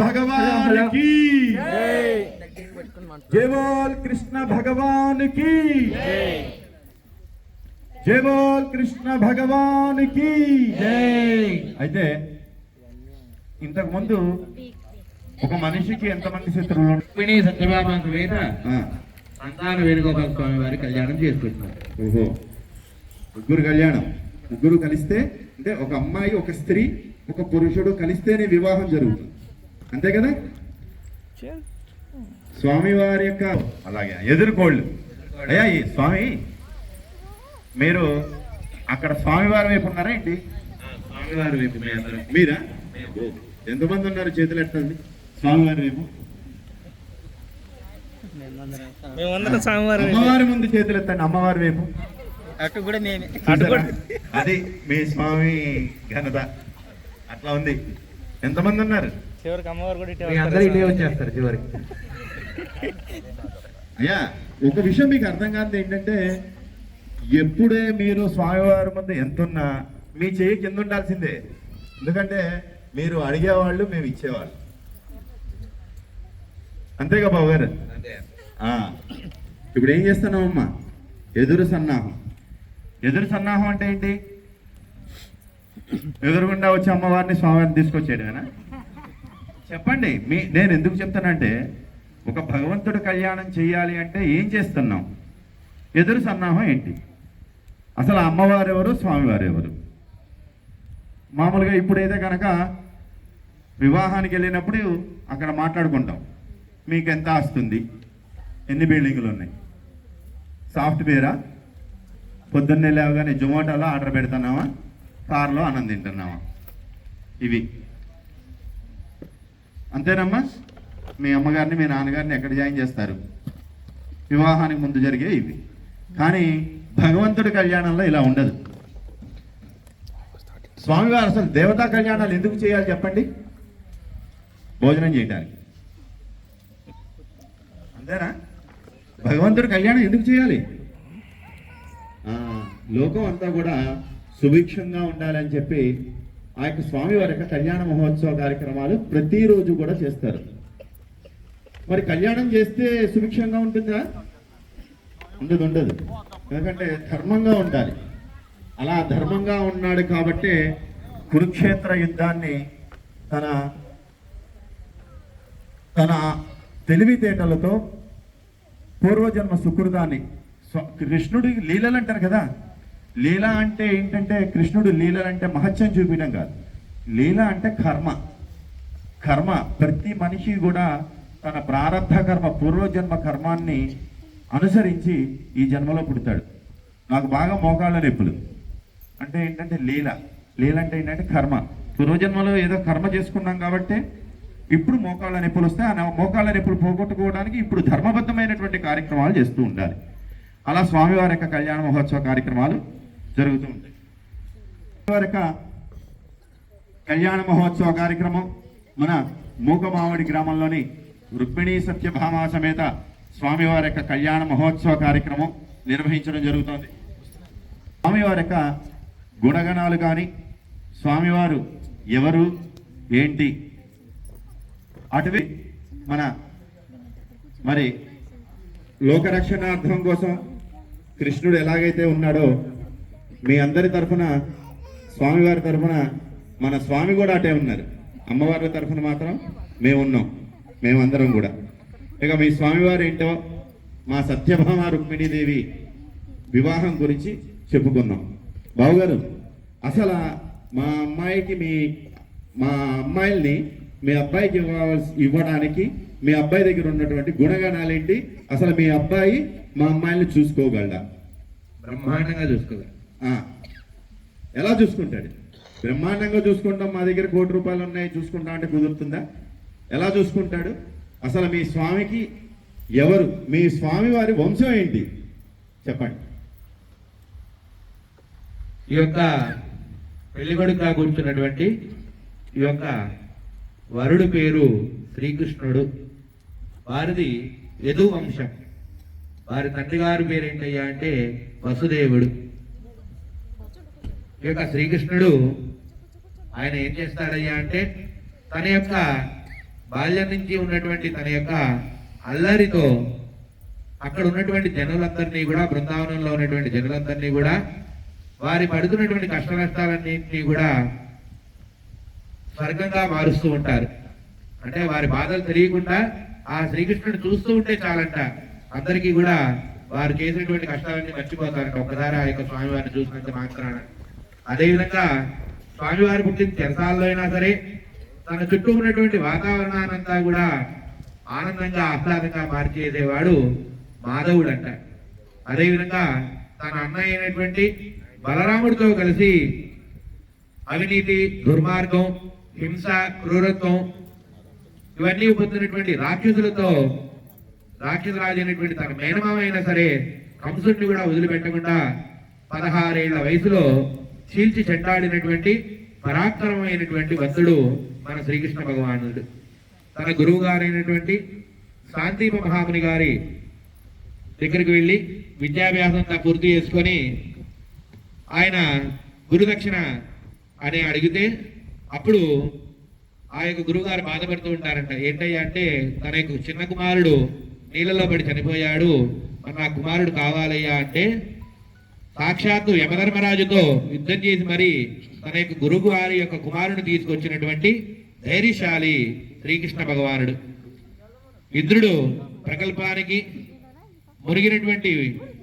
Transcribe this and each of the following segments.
భగవానికి జై బోల్ కృష్ణ భగవానికి జై బోల్ కృష్ణ భగవానికి అయితే ఇంతకు ముందు ఒక మనిషికి ఎంతమంది శత్రువులు? రుక్మిణి సత్యభామాంక మీద ఆ, సంతాన వేణుగోపాల స్వామి వారి కళ్యాణం చేసుకుంటున్నారు. ఓహో. ముగ్గురు కళ్యాణం. ముగ్గురు కలిస్తే అంటే ఒక అమ్మాయి ఒక స్త్రీ ఒక పురుషుడు కలిస్తేనే వివాహం జరుగుతుంది. అంతే కదా? స్వామివారి యొక్క అలాగే ఎదుర్కోళ్ళు. అయ్యా ఈ స్వామి మీరు అక్కడ స్వామివారి వైపు ఉన్నారా ఏంటి? స్వామివారి వైపు మీరా? ఎంతమంది ఉన్నారు చేతులు ఎట్టండి స్వామివారి వైపు. అమ్మవారి ముందు చేతులు ఎత్తండి అమ్మవారి వైపు. అటు కూడా? అది మీ స్వామి ఘనత. అట్లా ఉంది. ఎంతమంది ఉన్నారు? చివరికి అమ్మవారు కూడా అందరూ ఇటే వచ్చేస్తారు చివరికి. అయ్యా ఒక విషయం మీకు అర్థం కాదు ఏంటంటే ఎప్పుడే మీరు స్వామివారి ముందు ఎంతున్నా మీ చెయ్యి కింద ఉండాల్సిందే. ఎందుకంటే మీరు అడిగేవాళ్ళు మేము ఇచ్చేవాళ్ళు. అంతేగా బాబు గారు ఆ, ఇప్పుడు ఏం చేస్తున్నామమ్మా ఎదురు సన్నాహం. ఎదురు సన్నాహం అంటే ఏంటి? ఎదురుగుండా వచ్చి అమ్మవారిని స్వామివారిని తీసుకొచ్చేయడమేనా చెప్పండి మీ నేను ఎందుకు చెప్తానంటే ఒక భగవంతుడు కళ్యాణం చేయాలి అంటే ఏం చేస్తున్నాం? ఎదురు సన్నాహం ఏంటి? అసలు అమ్మవారు ఎవరు స్వామివారు ఎవరు? మామూలుగా ఇప్పుడైతే కనుక వివాహానికి వెళ్ళినప్పుడు అక్కడ మాట్లాడుకుంటాం. మీకు ఎంత వస్తుంది ఎన్ని బిల్డింగులు ఉన్నాయి? సాఫ్ట్వేరా? పొద్దున్నే లేవగానే జొమాటోలో ఆర్డర్ పెడుతున్నావా? కార్లో అన్నం తింటున్నావా? ఇవి. అంతేనమ్మా? మీ అమ్మగారిని మీ నాన్నగారిని ఎక్కడ జాయిన్ చేస్తారు? వివాహానికి ముందు జరిగే ఇవి. కానీ భగవంతుడి కళ్యాణంలో ఇలా ఉండదు. స్వామివారు అసలు దేవతా కళ్యాణాలు ఎందుకు చేయాలి చెప్పండి? భోజనం చేయడానికి అంతేనా? భగవంతుడి కళ్యాణం ఎందుకు చేయాలి? లోకం అంతా కూడా సుభిక్షంగా ఉండాలని చెప్పి ఆ యొక్క స్వామివారి యొక్క కళ్యాణ మహోత్సవ కార్యక్రమాలు ప్రతిరోజు కూడా చేస్తారు. మరి కళ్యాణం చేస్తే సుభిక్షంగా ఉంటుందా? ఉండదు ఉండదు. ఎందుకంటే ధర్మంగా ఉండాలి. అలా ధర్మంగా ఉన్నాడు కాబట్టే కురుక్షేత్ర యుద్ధాన్ని తన తన తెలివితేటలతో పూర్వజన్మ సుకృతాన్ని కృష్ణుడి లీలలు అంటారు కదా. లీల అంటే ఏంటంటే కృష్ణుడు లీలలు అంటే మహత్యం చూపించడం కాదు. లీల అంటే కర్మ. కర్మ ప్రతి మనిషి కూడా తన ప్రారంభ కర్మ పూర్వజన్మ కర్మాన్ని అనుసరించి ఈ జన్మలో పుడతాడు. నాకు బాగా మోకాళ్ళ నొప్పులు. అంటే ఏంటంటే లీల. లీల అంటే ఏంటంటే కర్మ. పూర్వజన్మలో ఏదో కర్మ చేసుకున్నాం కాబట్టి ఇప్పుడు మోకాళ్ళ నొప్పులు వస్తే ఆ మోకాళ్ళ నొప్పులు పోగొట్టుకోవడానికి ఇప్పుడు ధర్మబద్ధమైనటువంటి కార్యక్రమాలు చేస్తూ ఉండాలి. అలా స్వామివారి యొక్క కళ్యాణ మహోత్సవ కార్యక్రమాలు జరుగుతూ ఉంటాయి. స్వామివారి యొక్క కళ్యాణ మహోత్సవ కార్యక్రమం మన మూకమావడి గ్రామంలోని రుక్మిణీ సత్యభామ సమేత స్వామివారి యొక్క కళ్యాణ మహోత్సవ కార్యక్రమం నిర్వహించడం జరుగుతోంది. స్వామివారి యొక్క గుణగణాలు కానీ స్వామివారు ఎవరు ఏంటి అటువే మన మరి లోకరక్షణార్థం కోసం కృష్ణుడు ఎలాగైతే ఉన్నాడో మీ అందరి తరఫున స్వామివారి తరఫున మన స్వామి కూడా అటే ఉన్నారు. అమ్మవారి తరఫున మాత్రం మేము ఉన్నాం మేమందరం కూడా. ఇక మీ స్వామివారు ఏంటో మా సత్యభామ రుక్మిణీదేవి వివాహం గురించి చెప్పుకున్నాం. బావుగారు అసలు మా అమ్మాయికి మీ మా అమ్మాయిల్ని మీ అబ్బాయికి ఇవ్వాల్సి ఇవ్వడానికి మీ అబ్బాయి దగ్గర ఉన్నటువంటి గుణగణాలు ఏంటి అసలు మీ అబ్బాయి మా అమ్మాయిల్ని చూసుకోగలడా? బ్రహ్మాండంగా చూసుకోగలరు ఆ. ఎలా చూసుకుంటాడు? బ్రహ్మాండంగా చూసుకుంటాం మా దగ్గర కోటి రూపాయలు ఉన్నాయి చూసుకుంటాం అంటే కుదురుతుందా? ఎలా చూసుకుంటాడు? అసలు మీ స్వామికి ఎవరు? మీ స్వామి వారి వంశం ఏంటి? చెప్పండి. ఈ యొక్క పెళ్ళి కొడుకుగా కూర్చున్నటువంటి ఈ యొక్క వరుడు పేరు శ్రీకృష్ణుడు. వారిది యదు వంశం. వారి తండ్రి గారి పేరేంటయ్యా అంటే వసుదేవుడు. ఈ యొక్క శ్రీకృష్ణుడు ఆయన ఏం చేస్తాడయ్యా అంటే తన యొక్క బాల్యం నుంచి ఉన్నటువంటి తన యొక్క అల్లరితో అక్కడ ఉన్నటువంటి జనులందరినీ కూడా బృందావనంలో ఉన్నటువంటి జనులందరినీ కూడా వారి పడుతున్నటువంటి కష్ట నష్టాలన్నింటినీ కూడా స్వర్గంగా మారుస్తూ ఉంటారు. అంటే వారి బాధలు తెలియకుండా ఆ శ్రీకృష్ణుడు చూస్తూ ఉంటే చాలంట. అందరికీ కూడా వారు చేసినటువంటి కష్టాలన్నీ మర్చిపోతారంట. ఒక్కసారి ఆ యొక్క స్వామివారిని చూసినంత మాత్రాన. అదేవిధంగా స్వామివారి పుట్టిన తెరసాల్లో అయినా సరే తన చుట్టూ ఉన్నటువంటి వాతావరణానంతా కూడా ఆనందంగా ఆహ్లాదంగా మార్చేసేవాడు మాధవుడు అంట అదేవిధంగా తన అన్నయ్య అయినటువంటి బలరాముడితో కలిసి అవినీతి దుర్మార్గం హింస క్రూరత్వం ఇవన్నీ పొందినటువంటి రాక్షసులతో రాక్షసరాజు అయినటువంటి తన మేనమామ అయినా సరే కంసుడిని కూడా వదిలిపెట్టకుండా పదహారేళ్ళ వయసులో చీల్చి చెండాడినటువంటి పరాక్రమమైనటువంటి భక్తుడు మన శ్రీకృష్ణ భగవానుడు. తన గురువు గారైనటువంటి శాంతిప మహాముని గారి దగ్గరికి వెళ్ళి విద్యాభ్యాసం పూర్తి చేసుకొని ఆయన గురుదక్షిణ అని అడిగితే అప్పుడు ఆ యొక్క గురువుగారు బాధపడుతూ ఉంటారంట. ఏంటయ్యా అంటే తన యొక్క చిన్న కుమారుడు నీళ్ళలో పడి చనిపోయాడు. మన నా కుమారుడు కావాలయ్యా అంటే సాక్షాత్తు యమధర్మరాజుతో యుద్ధం చేసి మరి తన యొక్క గురువు వారి యొక్క కుమారుని తీసుకొచ్చినటువంటి ధైర్యశాలి శ్రీకృష్ణ భగవానుడు. ఇంద్రుడు ప్రకల్పానికి మురిగినటువంటి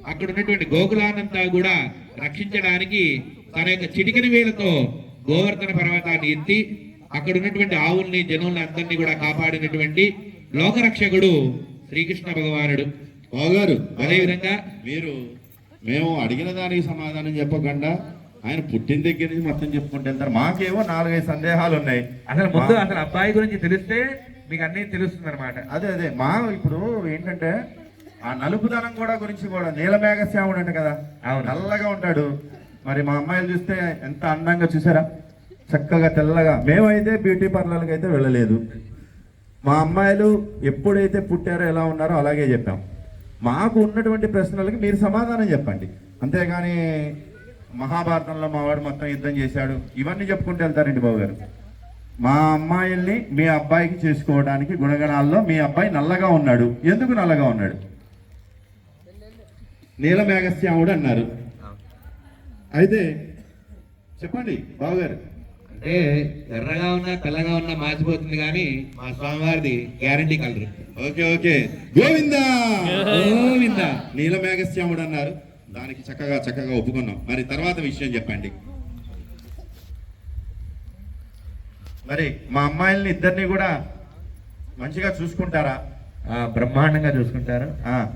అక్కడ ఉన్నటువంటి గోకులానంతా కూడా రక్షించడానికి తన యొక్క చిటికని వేలతో గోవర్ధన పర్వతాన్ని ఎత్తి అక్కడ ఉన్నటువంటి ఆవుల్ని జనుల్ని అందరినీ కూడా కాపాడినటువంటి లోకరక్షకుడు శ్రీకృష్ణ భగవానుడు. బావగారు అదేవిధంగా మీరు మేము అడిగిన దానికి సమాధానం చెప్పకుండా ఆయన పుట్టిన దగ్గర నుంచి మొత్తం చెప్పుకుంటే మాకేమో నాలుగైదు సందేహాలు ఉన్నాయి అసలు ముందు అసలు అబ్బాయి గురించి తెలిస్తే మీకు అన్నీ తెలుస్తుంది అనమాట అదే అదే. మా ఇప్పుడు ఏంటంటే ఆ నలుపుదనం కూడా గురించి కూడా నీలమేఘశ్యాముడు అంట కదా అవును. నల్లగా ఉంటాడు. మరి మా అమ్మాయిలు చూస్తే ఎంత అందంగా చూసారా? చక్కగా తెల్లగా. మేమైతే బ్యూటీ పార్లర్కి అయితే వెళ్ళలేదు. మా అమ్మాయిలు ఎప్పుడైతే పుట్టారో ఎలా ఉన్నారో అలాగే చెప్పాం. మాకు ఉన్నటువంటి ప్రశ్నలకి మీరు సమాధానం చెప్పండి. అంతేగాని మహాభారతంలో మా వాడు మొత్తం యుద్ధం చేశాడు. ఇవన్నీ చెప్పుకుంటూ వెళ్తారండి బాబు గారు. మా అమ్మాయిల్ని మీ అబ్బాయికి చేసుకోవడానికి గుణగణాల్లో మీ అబ్బాయి నల్లగా ఉన్నాడు. ఎందుకు నల్లగా ఉన్నాడు? నీలమేఘశ్యాముడు అన్నారు. అయితే చెప్పండి బావగారు అంటే ఎర్రగా ఉన్నా తెల్లగా ఉన్నా మార్చిపోతుంది కానీ మా స్వామివారిది guarantee colour. Okay okay. Govinda! Govinda. నీలమేఘశ్యాముడు అన్నారు. దానికి చక్కగా చక్కగా ఒప్పుకున్నాం. మరి తర్వాత విషయం చెప్పండి. మరి మా అమ్మాయిల్ని ఇద్దరిని కూడా మంచిగా చూసుకుంటారా? ఆ, బ్రహ్మాండంగా చూసుకుంటారు. ఆ,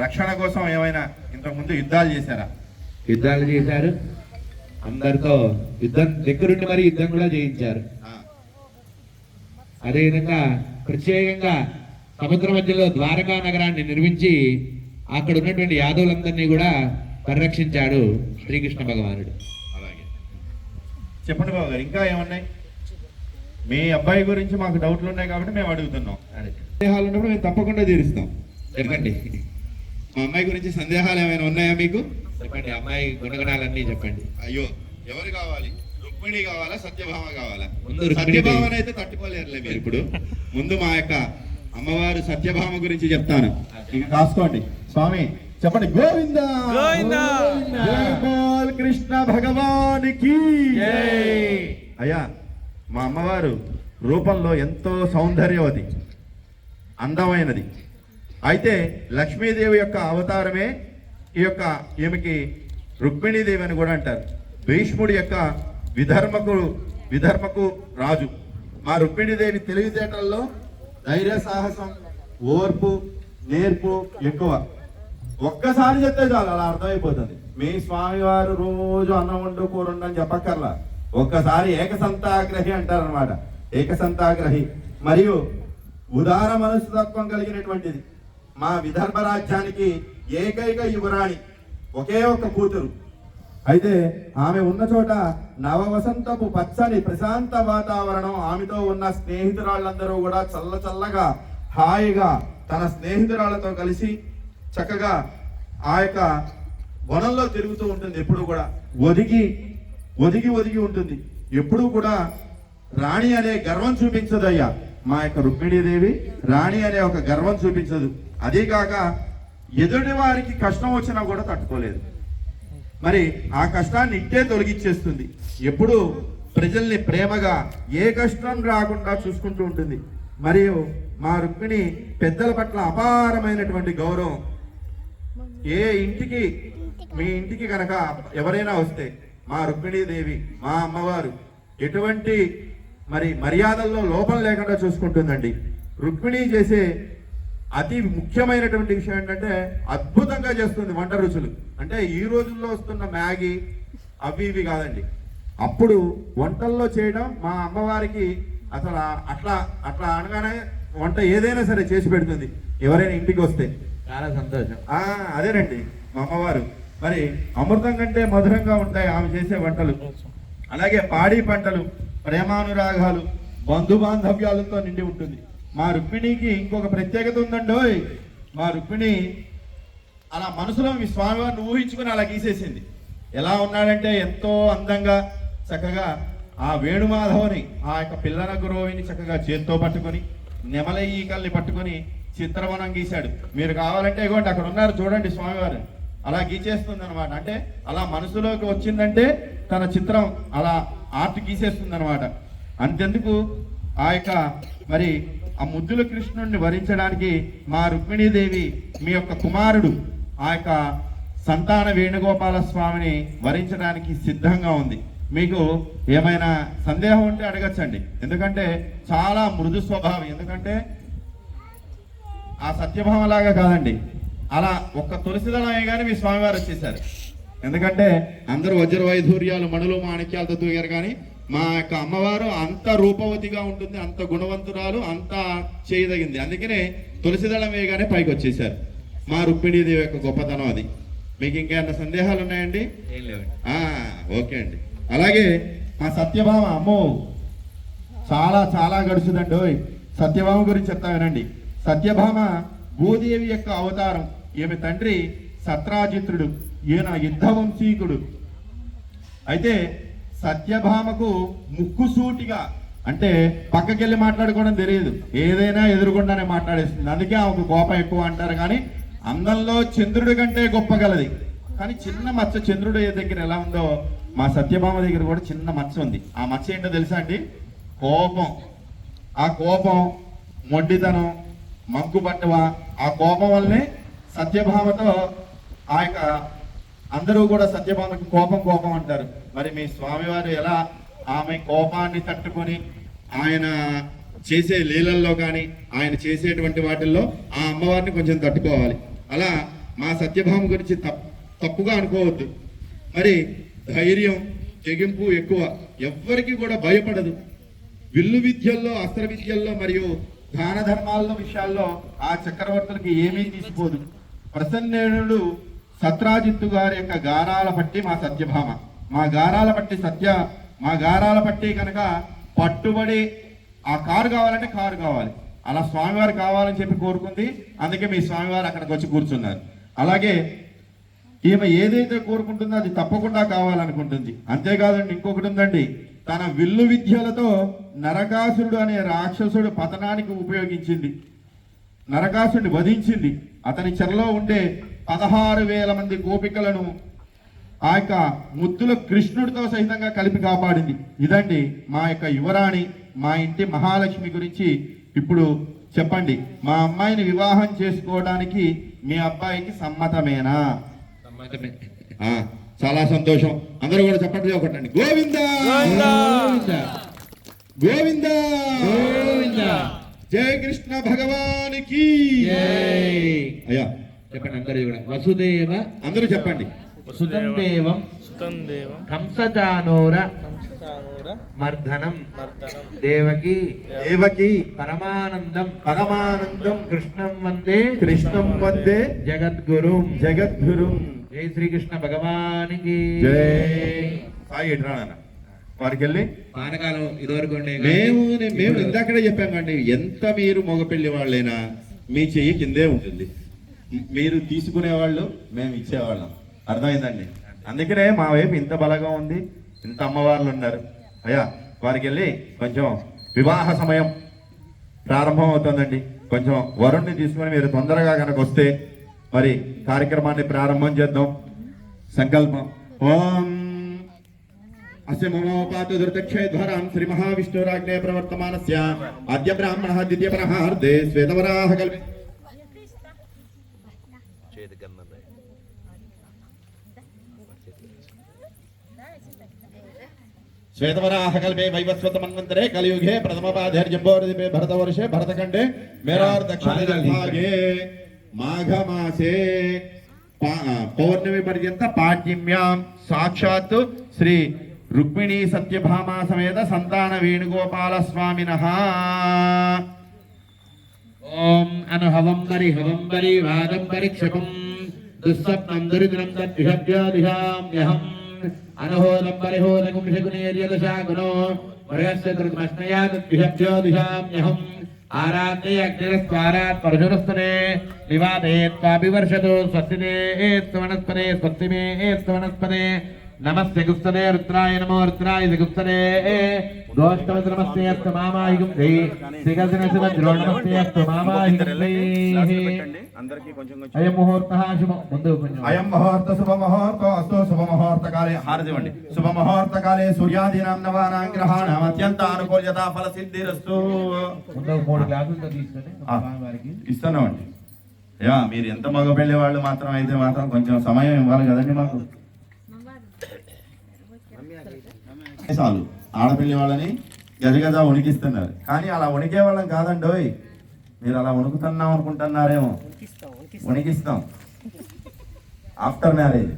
రక్షణ కోసం ఏమైనా ఇంతకుముందు యుద్ధాలు చేశారా? యుద్ధాలు చేశారు. అందరితో యుద్ధం దగ్గరుండి మరి యుద్ధం కూడా చేయించారు. అదేవిధంగా ప్రత్యేకంగా సముద్ర మధ్యలో ద్వారకా నగరాన్ని నిర్మించి అక్కడ ఉన్నటువంటి యాదవులందరినీ కూడా పరిరక్షించాడు శ్రీకృష్ణ భగవానుడు. అలాగే. చెప్పండి బాబు గారు ఇంకా ఏమన్నాయి? మీ అబ్బాయి గురించి మాకు డౌట్లు ఉన్నాయి కాబట్టి మేము అడుగుతున్నాం. సందేహాలు ఉన్నప్పుడు మేము తప్పకుండా తీరుస్తాం. చెప్పండి. మా అమ్మాయి గురించి సందేహాలు ఏమైనా ఉన్నాయా మీకు? చెప్పండి అమ్మాయి గుణగణాలన్నీ చెప్పండి. అయ్యో ఎవరు కావాలి? రుక్మిణి కావాలా సత్యభామ కావాలా? సత్యభామని అయితే తట్టుకోలేరులే మీరు ఇప్పుడు. ముందు మా యొక్క అమ్మవారు సత్యభామ గురించి చెప్తాను. ఇక కాసుకోండి స్వామి చెప్పండి. గోవింద! కృష్ణ భగవానికి అయ్యా మా అమ్మవారు రూపంలో ఎంతో సౌందర్యవతి అందమైనది. అయితే లక్ష్మీదేవి యొక్క అవతారమే ఈ యొక్క ఈమెకి రుక్మిణీదేవి అని కూడా అంటారు. భీష్ముడి యొక్క విధర్మకు విధర్మకు రాజు. మా రుక్మిణీదేవి తెలివితేటల్లో ధైర్య సాహసం ఓర్పు నేర్పు ఎక్కువ. ఒక్కసారి చెప్తే చాలు అలా అర్థమైపోతుంది. మీ స్వామివారు రోజు అన్నం వండు కూర అని చెప్పక్కర్లా. ఒక్కసారి ఏకసంతాగ్రహి అంటారనమాట ఏకసంతాగ్రహి. మరియు ఉదార మనస్తత్వం కలిగినటువంటిది. మా విదర్భ రాజ్యానికి ఏకైక యువరాణి ఒకే ఒక్క కూతురు. అయితే ఆమె ఉన్న చోట నవవసంతపు పచ్చని ప్రశాంత వాతావరణం ఆమెతో ఉన్న స్నేహితురాళ్ళందరూ కూడా చల్ల చల్లగా హాయిగా తన స్నేహితురాళ్ళతో కలిసి చక్కగా ఆ యొక్క వనంలో తిరుగుతూ ఉంటుంది ఎప్పుడు కూడా. ఒదిగి ఒదిగి ఒదిగి ఉంటుంది. ఎప్పుడూ కూడా రాణి అనే గర్వం చూపించదు అయ్యా మా యొక్క రుక్మిణీదేవి రాణి అనే ఒక గర్వం చూపించదు. అదేకాక ఎదుటి వారికి కష్టం వచ్చినా కూడా తట్టుకోలేదు. మరి ఆ కష్టాన్ని ఇట్టే తొలగించేస్తుంది ఎప్పుడు ప్రజల్ని ప్రేమగా ఏ కష్టం రాకుండా చూసుకుంటూ ఉంటుంది. మరియు మా రుక్మిణి పెద్దల పట్ల అపారమైనటువంటి గౌరవం. ఏ ఇంటికి మీ ఇంటికి కనుక ఎవరైనా వస్తే మా రుక్మిణీదేవి మా అమ్మవారు ఎటువంటి మరి మర్యాదల్లో లోపం లేకుండా చూసుకుంటుందండి. రుక్మిణి చేసే అతి ముఖ్యమైనటువంటి విషయం ఏంటంటే అద్భుతంగా చేస్తుంది వంట రుచులు. అంటే ఈ రోజుల్లో వస్తున్న మ్యాగీ అవి ఇవి కాదండి. అప్పుడు వంటల్లో చేయడం మా అమ్మవారికి అసలు అట్లా అట్లా అనగానే వంట ఏదైనా సరే చేసి పెడుతుంది. ఎవరైనా ఇంటికి వస్తే. చాలా సంతోషం. అదేనండి మా అమ్మవారు. మరి అమృతం కంటే మధురంగా ఉంటాయి ఆమె చేసే వంటలు. అలాగే పాడి పంటలు ప్రేమానురాగాలు బంధు బాంధవ్యాలతో నిండి ఉంటుంది. మా రుక్మిణికి ఇంకొక ప్రత్యేకత ఉందండోయ్. మా రుక్మిణి అలా మనసులో మీ స్వామివారిని ఊహించుకుని అలా గీసేసింది. ఎలా ఉన్నాడంటే ఎంతో అందంగా చక్కగా ఆ వేణుమాధవుని ఆ యొక్క పిల్లల గురువుని చక్కగా చేత్తో పట్టుకొని నెమల ఈకల్ని పట్టుకొని చిత్రవనం గీశాడు. మీరు కావాలంటే ఇగోండి అక్కడ ఉన్నారు చూడండి స్వామివారు. అలా గీచేస్తుంది అనమాట అంటే అలా మనసులోకి వచ్చిందంటే తన చిత్రం అలా ఆర్ట్ గీసేస్తుంది అనమాట అంతెందుకు? ఆ యొక్క మరి ఆ ముద్దుల కృష్ణుడిని వరించడానికి మా రుక్మిణీదేవి మీ యొక్క కుమారుడు ఆ యొక్క సంతాన వేణుగోపాల స్వామిని వరించడానికి సిద్ధంగా ఉంది. మీకు ఏమైనా సందేహం ఉంటే అడగచ్చండి. ఎందుకంటే చాలా మృదు స్వభావం. ఎందుకంటే ఆ సత్యభావం లాగా కాదండి. అలా ఒక్క తులసిదళమే కానీ మీ స్వామివారు వచ్చేసారు. ఎందుకంటే అందరూ వజ్ర వైధూర్యాలు మణులు మాణిక్యాలతో తూగారు కానీ మా యొక్క అమ్మవారు అంత రూపవతిగా ఉంటుంది అంత గుణవంతురాలు అంత చేయదగింది. అందుకనే తులసిదళం వేయగానే పైకి వచ్చేసారు మా రుక్మిణీదేవి యొక్క గొప్పతనం అది. మీకు ఇంకేమైనా సందేహాలు ఉన్నాయండి? ఆ, ఓకే అండి. అలాగే మా సత్యభామ అమ్మో చాలా చాలా గడుచుదండి ఓయ్ సత్యభామ గురించి చెప్తా వినండి. సత్యభామ భూదేవి యొక్క అవతారం. ఈమె తండ్రి సత్రాజిత్రుడు. ఈయన యుద్ధవంశీకుడు. అయితే సత్యభామకు ముక్కుసూటిగా అంటే పక్కకెళ్ళి మాట్లాడుకోవడం తెలియదు. ఏదైనా ఎదురుగుండానే మాట్లాడేస్తుంది. అందుకే ఆమెకు కోపం ఎక్కువ అంటారు కానీ అందంలో చంద్రుడి కంటే గొప్ప గలది. కానీ చిన్న మచ్చ చంద్రుడు ఏ దగ్గర ఎలా ఉందో మా సత్యభామ దగ్గర కూడా చిన్న మచ్చ ఉంది. ఆ మచ్చ ఏంటో తెలుసా అండి? కోపం. ఆ కోపం మొండితనం మంకు పట్టువ ఆ కోపం వల్లనే సత్యభామతో ఆ యొక్క అందరూ కూడా సత్యభామకి కోపం కోపం అంటారు. మరి మీ స్వామివారు ఎలా ఆమె కోపాన్ని తట్టుకొని ఆయన చేసే లీలల్లో కానీ ఆయన చేసేటువంటి వాటిల్లో ఆ అమ్మవారిని కొంచెం తట్టుకోవాలి. అలా మా సత్యభామ గురించి తప్పుగా అనుకోవద్దు. మరి ధైర్యం తెగింపు ఎక్కువ. ఎవ్వరికి కూడా భయపడదు. విల్లు విద్యల్లో అస్త్ర విద్యల్లో మరియు దాన ధర్మాల్లో విషయాల్లో ఆ చక్రవర్తులకి ఏమీ తీసిపోదు. ప్రసన్నేనుడు సత్రాజిత్తు గారి యొక్క గారాల పట్టి మా సత్యభామ. మా గారాల పట్టి సత్య మా గారాల పట్టి కనుక పట్టుబడి ఆ కారు కావాలంటే కారు కావాలి. అలా స్వామివారు కావాలని చెప్పి కోరుకుంది. అందుకే మీ స్వామివారు అక్కడికి వచ్చి కూర్చున్నారు. అలాగే ఈమె ఏదైతే కోరుకుంటుందో అది తప్పకుండా కావాలనుకుంటుంది. అంతేకాదండి ఇంకొకటి ఉందండి. తన విల్లు విద్యలతో నరకాసురుడు అనే రాక్షసుడు పతనానికి ఉపయోగించింది. నరకాసుడిని వధించింది. అతని చెరలో ఉండే పదహారు వేల మంది గోపికలను ఆ యొక్క ముద్దుల కృష్ణుడితో సహితంగా కలిపి కాపాడింది. ఇదండి మా యొక్క యువరాణి మా ఇంటి మహాలక్ష్మి గురించి ఇప్పుడు చెప్పండి. మా అమ్మాయిని వివాహం చేసుకోవడానికి మీ అబ్బాయికి సమ్మతమేనా? సమ్మతమే. ఆ, చాలా సంతోషం. అందరూ కూడా చెప్పండి ఒకటండి. గోవింద! గోవిందా. గోవింద! గోవిందా. జయ కృష్ణ భగవానికి జై. అయ్యా చెప్పండి అందరూ కూడా వసుదేవ అందరూ చెప్పండి. సుతం దేవం సుతం దేవం మర్ధనం మర్దనం. దేవకి. దేవకి. పరమానందం. పరమానందం. కృష్ణం వందే. కృష్ణం వందే. జగద్గురు. జగద్గురు. జై శ్రీకృష్ణ భగవానికి. జై. సాయి ఎటురా నాన్న? వారికి వెళ్ళి పానకాలం ఇదివరకు మేము మేము ఇందాకడే చెప్పాం కండి ఎంత మీరు మగపెళ్ళి వాళ్ళైనా మీ చెయ్యి కిందే ఉంటుంది. మీరు తీసుకునేవాళ్ళు మేము ఇచ్చేవాళ్ళం. అర్థమైందండి? అందుకనే మా వైపు ఇంత బలంగా ఉంది ఇంత అమ్మవార్లు ఉన్నారు. అయ్యా వారికి వెళ్ళి కొంచెం వివాహ సమయం ప్రారంభం అవుతుందండి కొంచెం వరుణ్ణి తీసుకొని మీరు తొందరగా కనుక వస్తే మరి కార్యక్రమాన్ని ప్రారంభం చేద్దాం. సంకల్పం. ఓం అస్య మమోపాతు ధృతక్షేధ్వరాం శ్రీ మహావిష్ణురాజ్ఞే ప్రవర్తమానస్య. అద్య బ్రాహ్మణ ద్వితీయ ప్రహార్దే శ్వేతవరాహ కల్పి శ్వేతవరాహ కల్పే వైవస్వత మన్వంతరే కలియుగే ప్రథమ పాధేర్జంబోర్దిపే భరతవర్షే భరతఖండే మేరార్ దక్షిణ భాగే మాఘమాసే పా- పౌర్ణమి పర్యంత పాఠ్యమ్యాం సాక్షాత్ శ్రీ రుక్మిణీ సత్యభామా సమేత సంతాన వేణుగోపాల స్వామిన ఓం అనుహవం పరి హవం పరి వాదం పరి క్షపం దుస్వప్నం దురిద్రం తద్విషభ్యో అనహోరం అనహోదం పరిహోదకం శకునేర్యదశాగుణో మృగస్య కృతమస్నయా తద్విషభ్యో దిశామ్యహం ఆరాధ్య అగ్నిరస్వారాత్ పరశురస్తనే నివాదయేత్వాభివర్షతు స్వస్తినే స్వనస్పదే స్వస్తిమే ఏ స్వనస్పదే నమస్తే గుప్తనే రుద్రాయ నమో రుద్రాయ గుప్తనే గోష్టవత నమస్తే అస్తు మామాహికం జై శ్రీగజన శివ ద్రోణ నమస్తే అస్తు మామాహికం జై అందరికీ కొంచెం కొంచెం అయం ముహూర్త శుభ ముందు కొంచెం అయం ముహూర్త శుభ ముహూర్త అస్తో శుభ ముహూర్త కాలే హారదివ్వండి శుభ ముహూర్త కాలే సూర్యాదీనాం నవానాం గ్రహాణం అత్యంత అనుకూల్యత ఫల సిద్ధిరస్తు ముందు మూడు గ్లాసులతో తీసుకొని ఆ. వారికి ఇస్తున్నామండి యా మీరు ఎంత మగ పెళ్ళి వాళ్ళు మాత్రం అయితే మాత్రం కొంచెం సమయం ఇవ్వాలి కదండి మాకు. చాలు. ఆడపిల్లి వాళ్ళని గజగజ వణికిస్తున్నారు. కానీ అలా వణికే వాళ్ళం కాదండోయ్ మీరు అలా వణుకుతున్నాం అనుకుంటున్నారేమో. వణికిస్తాం. After marriage.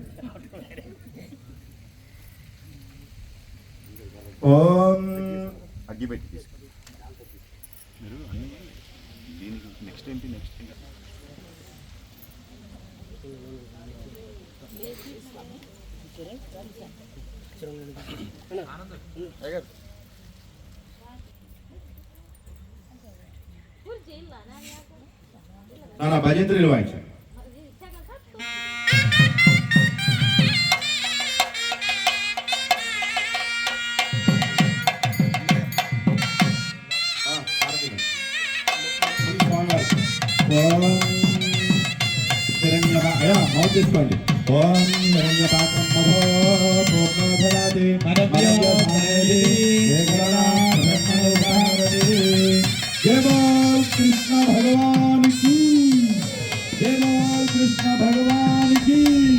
ఓం. అగ్గిపెట్టి తీసుకో మీరు నెక్స్ట్ ఏంటి నెక్స్ట్ ఏంటి? నాన్న భజంత్రులు హిరణ్యపా అయ్యా మౌత్ తీసుకోండి. ఓం హిరణ్యపాత్రం మధో कृष्ण भगवान की।